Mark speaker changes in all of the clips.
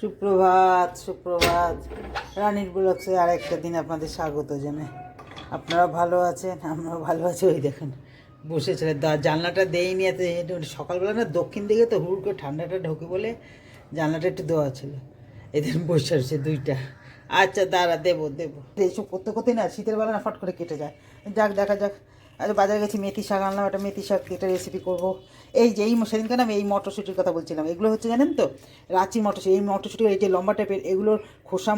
Speaker 1: সুপ্রভাত সুপ্রভাত। রানীর ব্লগসে আর একটা দিন আপনাদের স্বাগত জানাই। আপনারা ভালো আছেন? আমরাও ভালো আছি। ওই দেখুন, বসেছিলেন। জানলাটা দেয়নি এত সকালবেলা না দক্ষিণ দিকে তো হুড় করে ঠান্ডাটা ঢোকে বলে জানলাটা একটু দেওয়া ছিল। এদের বসে আছে দুইটা। আচ্ছা দাঁড়া, দেবো দেবো। এইসব করতে করতে না শীতের বেলা না ফট করে কেটে যায়। যাক, দেখা যাক। আচ্ছা বাজারে গেছি, মেথি শাক আনলাম, একটা মেথি শাক এটা রেসিপি করব। এই যে, এই সেদিনকে না আমি এই মটরশুঁটির কথা বলছিলাম। এগুলো হচ্ছে জানেন তো, রাঁচি মটরশুঁটি। এই মটরশুঁটি, এই যে লম্বা টাইপের এগুলোর খোসা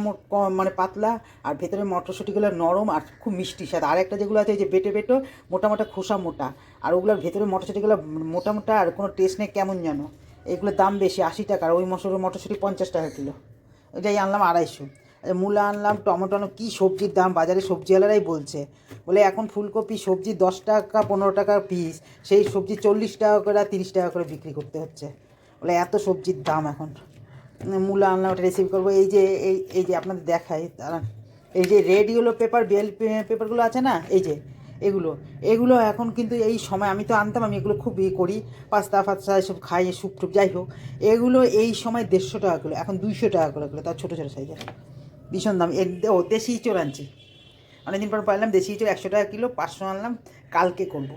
Speaker 1: মানে পাতলা, আর ভেতরে মটরশুঁটিগুলো নরম আর খুব মিষ্টি স্বাদ। আর একটা যেগুলো আছে, এই যে বেটে বেটো, মোটা মোটা খোসা মোটা। আর ওগুলোর ভেতরে মটরশুঁটিগুলো মোটা মোটা, আর কোনো টেস্ট নেই, কেমন যেন। এগুলোর দাম বেশি, আশি টাকা, আর ওই মশলার মটরশুঁটি পঞ্চাশ টাকা কিলো। এটাই আনলাম আড়াইশো। মূলা আনলাম, টমেটো আনলাম, কী সবজির দাম? বাজারে সবজিওয়ালারাই বলছে। বলে, এখন ফুলকপি, সবজি দশ টাকা, পনেরো টাকা পিস সেই সবজি চল্লিশ টাকা করে তিরিশ টাকা করে বিক্রি করতে হচ্ছে। বলে, এত সবজির দাম এখন। মূলা আনলাম, ওটা রেসিপি করব। এই যে, এই এই যে আপনাদের দেখাই, দাঁড়ান। এই যে রেড ইয়েলো পেপার বেল পেপারগুলো আছে না? এই যে, এগুলো। এগুলো এখন কিন্তু এই সময় আমি তো আনতাম, আমি এগুলো খুব ইয়ে করি। পাস্তা ফাস্তা এসব খাই স্যুপ টুপ, যাই হোক। এগুলো এই সময় দেড়শো টাকা কিলো এখন দুইশো টাকা করে তার ছোটো ছোটো সাইজের ভীষণ দাম। এর ও দেশি ইঁচড় আনছি। অনেকদিন পর পাইলাম দেশি ইঁচড় একশো টাকা কিলো, পাঁচশো আনলাম, কালকে করব।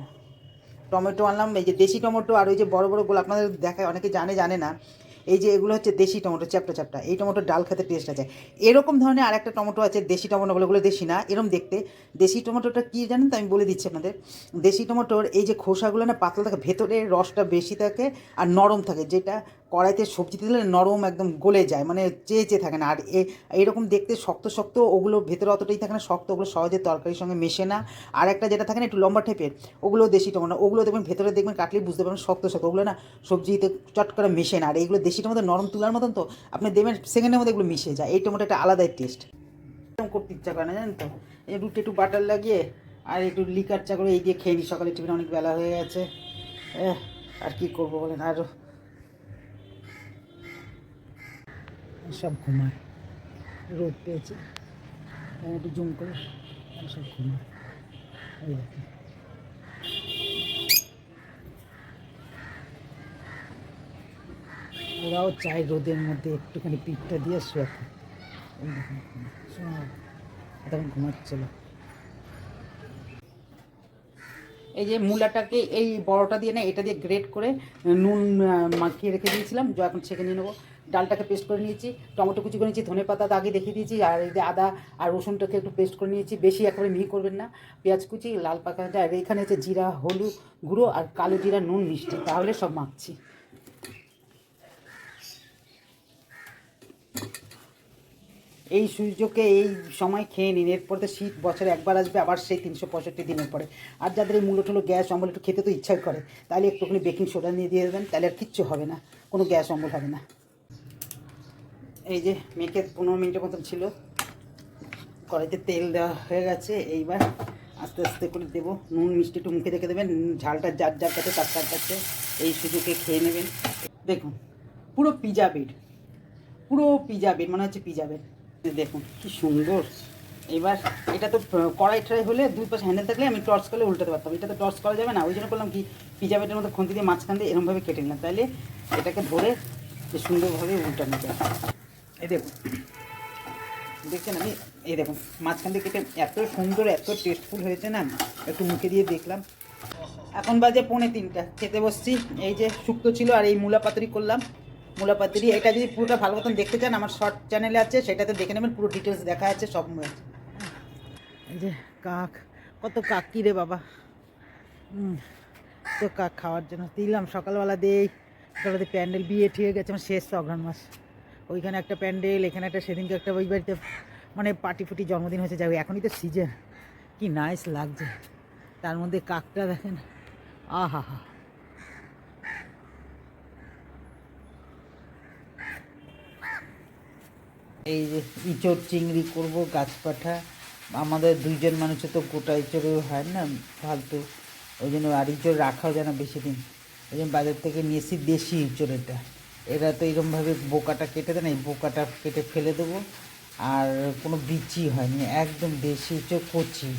Speaker 1: টমেটো আনলাম, এই যে দেশি টমেটো আর ওই যে বড় বড় গোল আপনাদের দেখায়, অনেকে জানে জানে না। এই যে এগুলো হচ্ছে দেশি টমেটো, চ্যাপটা চ্যাপটা। এই টমেটোর ডাল খেতে টেস্ট আছে। এরকম ধরনের আরেকটা টমেটো আছে, দেশি টমেটো বলে দেশি না এরকম দেখতে। দেশি টমেটোটা কী জানেন তো, আমি বলে দিচ্ছি আপনাদের। দেশি টমেটোর এই যে খোসাগুলো না, পাতলা থাকে, ভেতরে রসটা বেশি থাকে আর নরম থাকে, যেটা কড়াইতে সবজি দিলে নরম একদম গলে যায় মানে চেয়ে চেয়ে থাকে না। আর এ- এইরকম দেখতে শক্ত শক্ত ওগুলো ভেতরে অতটাই থাকে না, শক্ত ওগুলো সহজে তরকারির সঙ্গে মেশে না। আর একটা যেটা থাকে না, একটু লম্বা টাইপের ওগুলো দেশি টমেটো ওগুলো দেখবেন ভেতরে দেখবেন কাটলেই বুঝতে পারবেন শক্ত শক্ত, ওগুলো না সবজিতে চট করে মেশে না। আর এইগুলো দেশি টমেটো নরম তুলার মতন তো, আপনি দেবেন সেকেন্ডের মধ্যে এগুলো মিশে যায়। এই টমেটো একটা আলাদাই টেস্ট এরকম করতে ইচ্ছা করে না, জানেন তো? এই দুটো একটু বাটার লাগিয়ে, আর একটু লিকার চা করে এই দিয়ে খেয়ে নিই। সকালে টিফিন অনেক বেলা হয়ে গেছে। আর কি করব বলেন? আর সব ঘুমায়। রোদ পেয়েছে। একটু জুম করে সব ঘুমায়। এই ওরাও চায় রোদের মধ্যে একটুখানি পিঠটা দিয়ে শোয়াতে এই দেখুন শোয়া তখন ঘুমাচ্ছিল এই যে মূলাটাকে এই বড়টা দিয়ে না, এটা দিয়ে গ্রেট করে নুন মাখিয়ে রেখে দিয়েছিলাম। যা এখন ছেঁকে নিয়ে নেব। ডালটাকে পেস্ট করে নিয়েছি, টমেটো কুচি করে নিয়েছি, ধনে পাতা আগে দেখিয়ে দিয়েছি, আর এই আদা আর রসুনটাকে একটু পেস্ট করে নিয়েছি, বেশি একেবারে মিহি করবেন না। পেঁয়াজ কুচি, লাল পাকাটা, আর এখানে হচ্ছে জিরা, হলুদ গুঁড়ো আর কালো জিরা, নুন, মিষ্টি, তাহলে সব মাখছি। এই সূর্যকে এই সময় খেয়ে নিন, এরপর তো শীত বছরে একবার আসবে, আবার সেই তিনশো পঁয়ষট্টি দিনের পরে। আর যাদের এই মূলো টুলো গ্যাস অম্বল, একটু খেতে তো ইচ্ছাই করে, তাহলে একটুখানি বেকিং সোডা নিয়ে দিয়ে দেবেন, তাহলে আর কিচ্ছু হবে না, কোনো গ্যাস অম্বল হবে না। এই যে মেখে পনেরো মিনিটের মতন ছিল। কড়াইতে তেল দেওয়া হয়ে গেছে। এইবার আস্তে আস্তে করে দেবো। নুন, মিষ্টি একটু মুখে দেখে দেবেন। ঝালটা যার যার কাছে, তার তার কাছে। এই সুযোগে খেয়ে নেবেন। দেখুন, পুরো পিজা বেড পুরো পিজা বেড মনে হচ্ছে পিজা বেড দেখুন, কি সুন্দর। এবার এটা তো কড়াই ট্রাই হলে দুই পাশে হ্যান্ডেল থাকলে আমি টর্চ করলে উল্টাতে পারতাম। এটা তো টর্চ করা যাবে না। ওই জন্য করলাম কি পিজা বেটের মতো খুন্তি দিয়ে মাঝখান দিয়ে এরমভাবে কেটে নিলাম। তাহলে এটাকে ধরে সুন্দরভাবে উল্টানো যায় এই দেখুন। দেখছেন আমি? এই দেখুন, মাঝখান থেকে কেটে এত সুন্দর, এত টেস্টফুল হয়েছে না? একটু মুখে দিয়ে দেখলাম। এখন বাজে পৌনে তিনটা। খেতে বসছি। এই যে শুক্তো ছিল আর এই মূলা পাতুরি করলাম। মূলা পাতুরি, এটা যদি পুরোটা ভালো মতন দেখতে চান, আমার শর্ট চ্যানেলে আছে, সেটাতে দেখে নেবেন, পুরো ডিটেলস দেখা আছে, সব আছে। এই যে কাক, কত কাক কি রে বাবা। তো কাক খাওয়ার জন্য দিলাম। সকালবেলা দেই, সকালবেলা প্যান্ডেল বিয়ে ঠিক গেছে, আমার শেষ অগ্রহণ মাস। ওইখানে একটা প্যান্ডেল, এখানে একটা সেদিনকে একটা ওই বাড়িতে মানে পার্টি ফুটি জন্মদিন হয়েছে যাবে এখনই তো সিজন কি নাইস লাগছে। তার মধ্যে কাকটা দেখেন। আহা এই যে ইঁচড় চিংড়ি করব গাছপাঠা আমাদের দুইজন মানুষের তো গোটা ইঁচড়ও হয় না, ফালতু। ওই জন্য আর ইঁচড় রাখাও যায় না বেশি দিন। ওই জন্য বাজার থেকে নিয়েছি দেশি ইঁচড় এটা এরা তো এরকমভাবে বোকাটা কেটে দেয় না এই বোকাটা কেটে ফেলে দেবো। আর কোনো বিচি হয়নি একদম দেশি ইঁচড় কচি।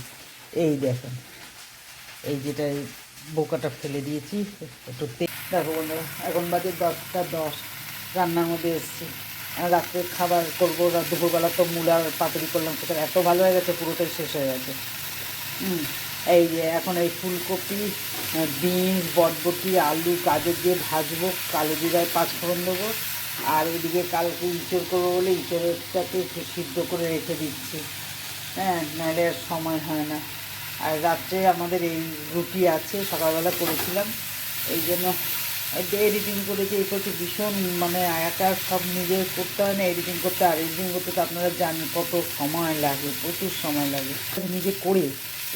Speaker 1: এই দেখেন এই যেটা বোকাটা ফেলে দিয়েছি একটু দেখো এখন বাজে দশটা দশ রান্নার মধ্যে এসছি। রাত্রে খাবার করব দুপুরবেলা তো মূলার পাতুরি করলাম সেটা এত ভালো হয়ে গেছে পুরোটাই শেষ হয়ে গেছে। হুম, এই যে এখন এই ফুলকপি বিনস, বটবটি, আলু, গাজর দিয়ে ভাজবো, কালো জিরায় পাঁচ ফোড়ন দেবো, আর এদিকে কালকে ইঁচড় করব বলে ইঁচড়েরটাকে একটু সিদ্ধ করে রেখে দিচ্ছি। হ্যাঁ নাহলে আর সময় হয় না। আর রাত্রে আমাদের এই রুটি আছে, সকালবেলা করেছিলাম, এই জন্য এডিটিং করেছি, এই করছি ভীষণ মানে একা সব নিজে করতে হয় না এডিটিং করতে আর এডিটিং করতে তো আপনারা জানেন কত সময় লাগে, প্রচুর সময় লাগে। নিজে করে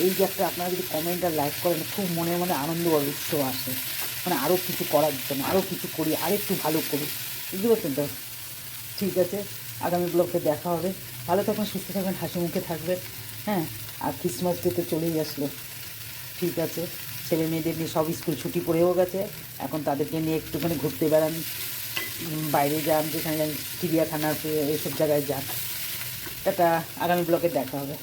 Speaker 1: এই যে একটা আপনারা যদি কমেন্ট আর লাইক করেন, খুব মনে মনে আনন্দ আর উৎসব আসে। মানে আরও কিছু করার জন্য আরও কিছু করি আর একটু ভালো করি। বুঝতে পারছেন তো? ঠিক আছে, আগামী ব্লগে দেখা হবে। ভালো থাকবেন সুস্থ থাকবেন হাসি মুখে থাকবেন। হ্যাঁ আর ক্রিসমাস ডে তো চলেই আসলো। ঠিক আছে, ছেলে মেয়েদের নিয়ে সব স্কুল ছুটি পড়েও গেছে। এখন তাদেরকে নিয়ে একটুখানি ঘুরতে বেড়ান। বাইরে যান, যেখানে যান, চিড়িয়াখানা, এসব জায়গায় যান। এটা আগামী ব্লগে দেখা হবে।